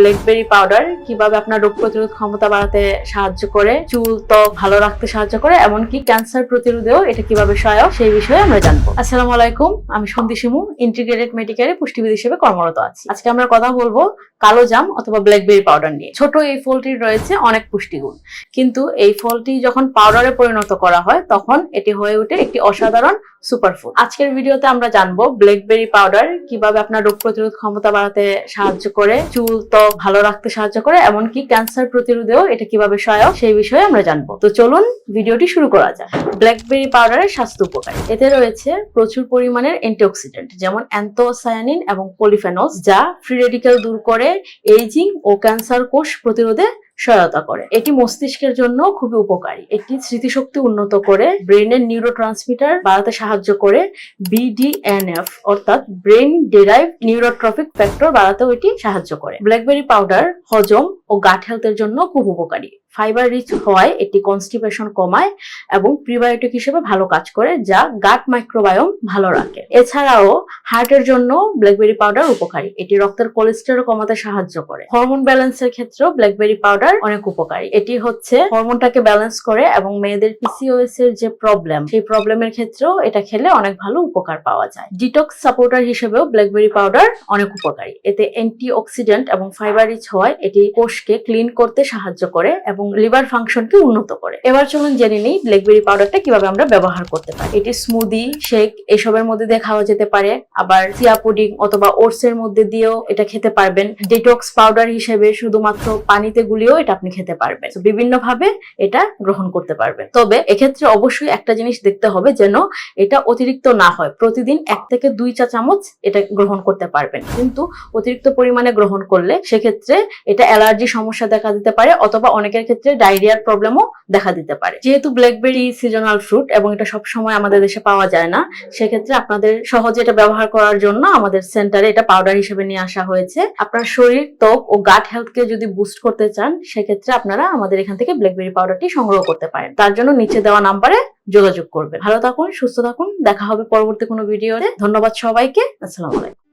Blackberry powder কীভাবে আপনার রোগ প্রতিরোধ ক্ষমতা বাড়াতে সাহায্য করে, চুল ত্বক ভালো রাখতে সাহায্য করে, এমনকি ক্যান্সার প্রতিরোধেও এটা কীভাবে সহায়ক সেই বিষয়ে আমরা জানব। আসসালামু আলাইকুম, আমি সন্ধি সিমু ইন্টিগ্রেটেড মেডিকেলে পুষ্টিবিদ হিসেবে কর্মরত আছি। আজকে আমরা কথা বলব কালো জাম অথবা ব্ল্যাকবেরি পাউডার নিয়ে। ছোট এই ফলটির রয়েছে অনেক পুষ্টিগুণ। কিন্তু এই ফলটি যখন পাউডারে পরিণত করা হয়, তখন এটি হয়ে ওঠে একটি অসাধারণ সুপারফুড আজকের ভিডিওতে আমরা জানব ব্ল্যাকবেরি পাউডার কীভাবে আপনার রোগ প্রতিরোধ ক্ষমতা বাড়াতে সাহায্য করে, চুল ত্বক ভালো রাখতে সাহায্য করে, এমনকি ক্যান্সার প্রতিরোধেও এটা কীভাবে সহায়ক সেই বিষয়ে আমরা জানব। তো চলুন ভিডিওটি শুরু করা যাক। ব্ল্যাকবেরি পাউডারের স্বাস্থ্য উপকার। এতে রয়েছে প্রচুর পরিমাণের অ্যান্টিঅক্সিডেন্ট যেমন অ্যান্থোসায়ানিন এবং পলিফেনলস যা ফ্রি রেডিক্যাল দূর করে এইজিং ও ক্যান্সার কোষ প্রতিরোধে সহায়তা করে। এটি মস্তিষ্কের জন্য খুবই উপকারী। এটি স্মৃতিশক্তি উন্নত করে, ব্রেনের নিউরো ট্রান্সমিটার বাড়াতে সাহায্য করে বিডিএনএফ অর্থাৎ ব্রেন ডেরাইভ নিউরোট্রফিক ফ্যাক্টর বাড়াতেও এটি সাহায্য করে। ব্ল্যাকবেরি পাউডার হজম ও গাট হেলথের জন্য খুব উপকারী। ফাইবার রিচ হওয়ায় এটি কনস্টিপেশন কমায় এবং প্রিবায়োটিক হিসেবে ভালো কাজ করে, যা গাট মাইক্রোবায়োম ভালো রাখে। এছাড়াও হার্টের জন্য ব্ল্যাকবেরি পাউডার উপকারী। এটি রক্তের কোলেস্টেরল কমাতে সাহায্য করে। হরমোন ব্যালেন্সের ক্ষেত্রেও ব্ল্যাকবেরি পাউডার অনেক উপকারী। এটি হচ্ছে হরমোনটাকে ব্যালেন্স করে এবং মেয়েদের পিসিওএস এর যে প্রবলেম সেই প্রবলেমের ক্ষেত্রেও এটা খেলে অনেক ভালো উপকার পাওয়া যায়। ডিটক্স সাপোর্টার হিসেবেও ব্ল্যাকবেরি পাউডার অনেক উপকারী। এতে অ্যান্টি অক্সিডেন্ট এবং ফাইবার রিচ হওয়ায় এটি কোষকে ক্লিন করতে সাহায্য করে এবং লিভার ফাংশনকে উন্নত করে। এবার চলুন জেনে নিই ব্ল্যাকবেরি পাউডারটা কীভাবে আমরা ব্যবহার করতে পারি। এটি স্মুদি শেক এসবের মধ্যে দিয়ে খাওয়া যেতে পারে। আবার চিয়া পুডিং অথবা ওটস এর মধ্যে দিয়েও এটা খেতে পারবেন। ডিটক্স পাউডার হিসেবে শুধুমাত্র পানিতে গুলিয়েও এটা আপনি খেতে পারবেন। বিভিন্ন ভাবে এটা গ্রহণ করতে পারবেন। তবে এক্ষেত্রে অবশ্যই একটা জিনিস দেখতে হবে যেন এটা অতিরিক্ত না হয়। প্রতিদিন এক থেকে দুই চা চামচ এটা গ্রহণ করতে পারবেন। কিন্তু অতিরিক্ত পরিমাণে গ্রহণ করলে সেক্ষেত্রে এটা অ্যালার্জি সমস্যা দেখা দিতে পারে অথবা অনেকের ক্ষেত্রে ডায়রিয়ার প্রবলেমও দেখা দিতে পারে। যেহেতু ব্ল্যাকবেরি সিজনাল ফ্রুট এবং এটা সব সময় আমাদের দেশে পাওয়া যায় না, সেক্ষেত্রে আপনাদের সহজে এটা ব্যবহার করার জন্য আমাদের সেন্টারে এটা পাউডার হিসেবে নিয়ে আসা হয়েছে। আপনার শরীর, ত্বক ও গাট হেলথকে যদি বুস্ট করতে চান সেক্ষেত্রে আপনারা আমাদের এখান থেকে ব্ল্যাকবেরি পাউডারটি সংগ্রহ করতে পারেন। তার জন্য নিচে দেওয়া নাম্বারে যোগাযোগ করবেন। ভালো থাকুন, সুস্থ থাকুন। দেখা হবে পরবর্তী কোনো ভিডিওতে ধন্যবাদ সবাইকে। আসসালামু আলাইকুম।